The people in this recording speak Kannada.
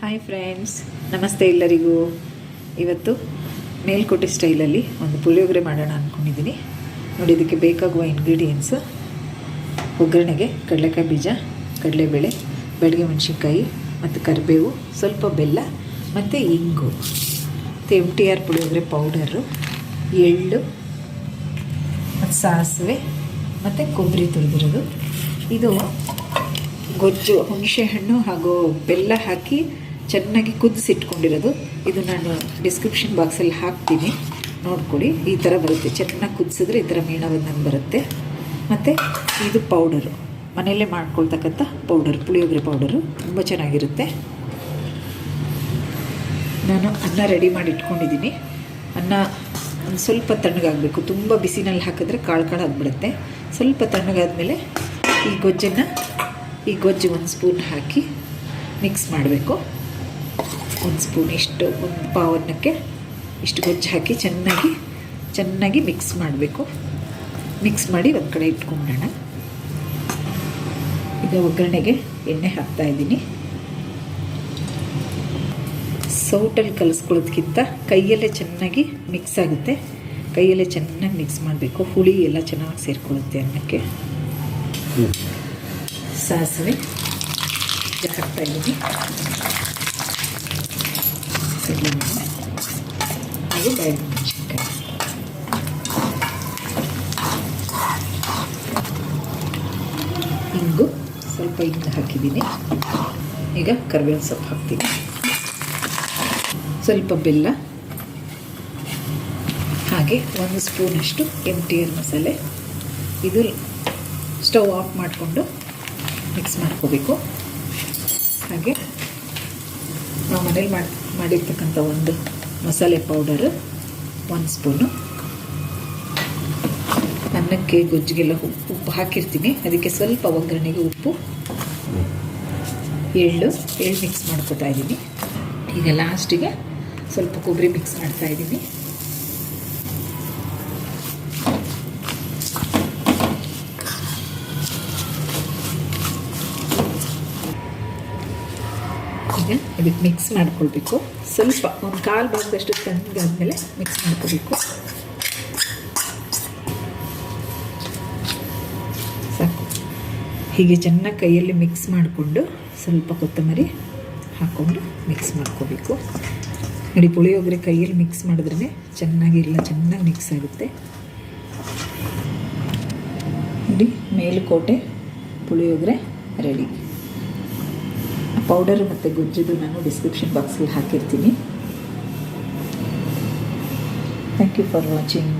ಹಾಯ್ ಫ್ರೆಂಡ್ಸ್ ನಮಸ್ತೆ ಎಲ್ಲರಿಗೂ. ಇವತ್ತು ಮೇಲ್ಕೋಟೆ ಸ್ಟೈಲಲ್ಲಿ ಒಂದು ಪುಳಿಯೋಗರೆ ಮಾಡೋಣ ಅಂದ್ಕೊಂಡಿದ್ದೀನಿ ನೋಡಿ ಇದಕ್ಕೆ ಬೇಕಾಗುವ ಇಂಗ್ರೀಡಿಯೆಂಟ್ಸು ಒಗ್ಗರಣೆಗೆ ಕಡಲೆಕಾಯಿ ಬೀಜ, ಕಡಲೆಬೇಳೆ, ಬೆಳಗ್ಗೆ ಮೆಣಸಿನ್ಕಾಯಿ ಮತ್ತು ಕರಿಬೇವು, ಸ್ವಲ್ಪ ಬೆಲ್ಲ ಮತ್ತು ಇಂಗು. ಮತ್ತು M T R puliyogare powder ಎಳ್ಳು ಮತ್ತು ಸಾಸಿವೆ ಮತ್ತು ಕೊಬ್ಬರಿ ತುರಿದಿರೋದು. ಇದು ಗೊಜ್ಜು ಹುಣಸೆ ಹಣ್ಣು ಹಾಗೂ ಬೆಲ್ಲ ಹಾಕಿ ಚೆನ್ನಾಗಿ ಕುದಿಸಿಟ್ಕೊಂಡಿರೋದು. ಇದು ನಾನು ಡಿಸ್ಕ್ರಿಪ್ಷನ್ ಬಾಕ್ಸಲ್ಲಿ ಹಾಕ್ತೀನಿ. ನೋಡ್ಕೊಳ್ಳಿ. ಈ ಥರ ಬರುತ್ತೆ. ಚೆನ್ನಾಗಿ ಕುದಿಸಿದ್ರೆ ಈ ಥರ ಮೀಣ ಬಂದಂಗೆ ಬರುತ್ತೆ. ಮತ್ತು ಇದು ಪೌಡರು. ಮನೆಯಲ್ಲೇ ಮಾಡ್ಕೊಳ್ತಕ್ಕಂಥ ಪೌಡರ್, ಪುಳಿಯೋಗರೆ ಪೌಡರು. ತುಂಬ ಚೆನ್ನಾಗಿರುತ್ತೆ. ನಾನು ಅನ್ನ ರೆಡಿ ಮಾಡಿ ಇಟ್ಕೊಂಡಿದ್ದೀನಿ ಅನ್ನ ಒಂದು ಸ್ವಲ್ಪ ತಣ್ಣಗಾಗಬೇಕು. ತುಂಬ ಬಿಸಿನಲ್ಲಿ ಹಾಕಿದ್ರೆ ಕಾಳು ಕಾಳು ಆಗಿಬಿಡುತ್ತೆ. ಸ್ವಲ್ಪ ತಣ್ಣಗಾದ್ಮೇಲೆ ಈ ಗೊಜ್ಜನ್ನು ಈ ಗೊಜ್ಜು ಒಂದು ಸ್ಪೂನ್ ಹಾಕಿ ಮಿಕ್ಸ್ ಮಾಡಬೇಕು. ಒಂದು ಸ್ಪೂನ್ ಇಷ್ಟು, ಒಂದು ಪಾವನ್ನಕ್ಕೆ ಇಷ್ಟು ಗೊಜ್ಜು ಹಾಕಿ ಚೆನ್ನಾಗಿ ಚೆನ್ನಾಗಿ ಮಿಕ್ಸ್ ಮಾಡಬೇಕು. ಮಿಕ್ಸ್ ಮಾಡಿ ಒಂದು ಕಡೆ ಇಟ್ಕೊಂಡೋಣ. ಈಗ ಒಗ್ಗರಣೆಗೆ ಎಣ್ಣೆ ಹಾಕ್ತಾ ಇದ್ದೀನಿ. ಸೌಟಲ್ಲಿ ಕಲಿಸ್ಕೊಳ್ಳೋದಕ್ಕಿಂತ ಕೈಯಲ್ಲೇ ಚೆನ್ನಾಗಿ ಮಿಕ್ಸ್ ಆಗುತ್ತೆ. ಕೈಯಲ್ಲೇ ಚೆನ್ನಾಗಿ ಮಿಕ್ಸ್ ಮಾಡಬೇಕು. ಹುಳಿ ಎಲ್ಲ ಚೆನ್ನಾಗಿ ಸೇರಿಕೊಳ್ಳುತ್ತೆ ಅನ್ನಕ್ಕೆ. ಸಾಸಿವೆ ಹಾಕ್ತಾ ಇದ್ದೀನಿ ಸಿಡಿಮೆಣಸು ಹಾಗೂ ಇಂಗು ಸ್ವಲ್ಪ ಇಂಗು ಹಾಕಿದ್ದೀನಿ. ಈಗ ಕರಿಬೇವಿನ ಸೊಪ್ಪು ಹಾಕ್ತೀನಿ. ಸ್ವಲ್ಪ ಬೆಲ್ಲ. ಹಾಗೆ ಒಂದು ಸ್ಪೂನಷ್ಟು ಎಂ ಟಿ ಮಸಾಲೆ. ಇದು ಸ್ಟವ್ ಆಫ್ ಮಾಡಿಕೊಂಡು ಮಿಕ್ಸ್ ಮಾಡ್ಕೋಬೇಕು. ಹಾಗೆ ನಾವು ಮನೇಲಿ ಮಾಡಿ, ಮಾಡಿರ್ತಕ್ಕಂಥ ಒಂದು ಮಸಾಲೆ ಪೌಡರು ಒಂದು ಸ್ಪೂನು ಅನ್ನಕ್ಕೆ ಗೊಜ್ಜಿಗೆಲ್ಲ ಉಪ್ಪು ಉಪ್ಪು ಹಾಕಿರ್ತೀನಿ. ಅದಕ್ಕೆ ಸ್ವಲ್ಪ ಒಗ್ಗರಣೆಗೆ ಉಪ್ಪು, ಎಳ್ಳು ಎಳ್ಳು ಮಿಕ್ಸ್ ಮಾಡ್ಕೋತಾ ಇದ್ದೀನಿ. ಈಗ ಲಾಸ್ಟಿಗೆ ಸ್ವಲ್ಪ ಕೊಬ್ಬರಿ ಮಿಕ್ಸ್ ಮಾಡ್ತಾ ಇದ್ದೀನಿ. ಈಗ ಇದಕ್ಕೆ ಮಿಕ್ಸ್ ಮಾಡ್ಕೊಳ್ಬೇಕು. ಸ್ವಲ್ಪ ಒಂದು ಕಾಲು ಭಾಗದಷ್ಟು ತಣ್ಣಗಾದ್ಮೇಲೆ ಮಿಕ್ಸ್ ಮಾಡ್ಕೋಬೇಕು ಸಾಕು. ಹೀಗೆ ಚೆನ್ನಾಗಿ ಕೈಯಲ್ಲಿ ಮಿಕ್ಸ್ ಮಾಡಿಕೊಂಡು ಸ್ವಲ್ಪ ಕೊತ್ತಂಬರಿ ಹಾಕ್ಕೊಂಡು ಮಿಕ್ಸ್ ಮಾಡ್ಕೋಬೇಕು ನೋಡಿ ಪುಳಿಯೋಗರೆ ಕೈಯಲ್ಲಿ ಮಿಕ್ಸ್ ಮಾಡಿದ್ರೆ ಚೆನ್ನಾಗಿ ಎಲ್ಲ ಚೆನ್ನಾಗಿ ಮಿಕ್ಸ್ ಆಗುತ್ತೆ. ನೋಡಿ, ಮೇಲುಕೋಟೆ ಪುಳಿಯೋಗರೆ ರೆಡಿ ಪೌಡರ್ ಮತ್ತು ಗುಜ್ಜಿದು ನಾನು ಡಿಸ್ಕ್ರಿಪ್ಷನ್ ಬಾಕ್ಸಲ್ಲಿ ಹಾಕಿರ್ತೀನಿ. Thank you for watching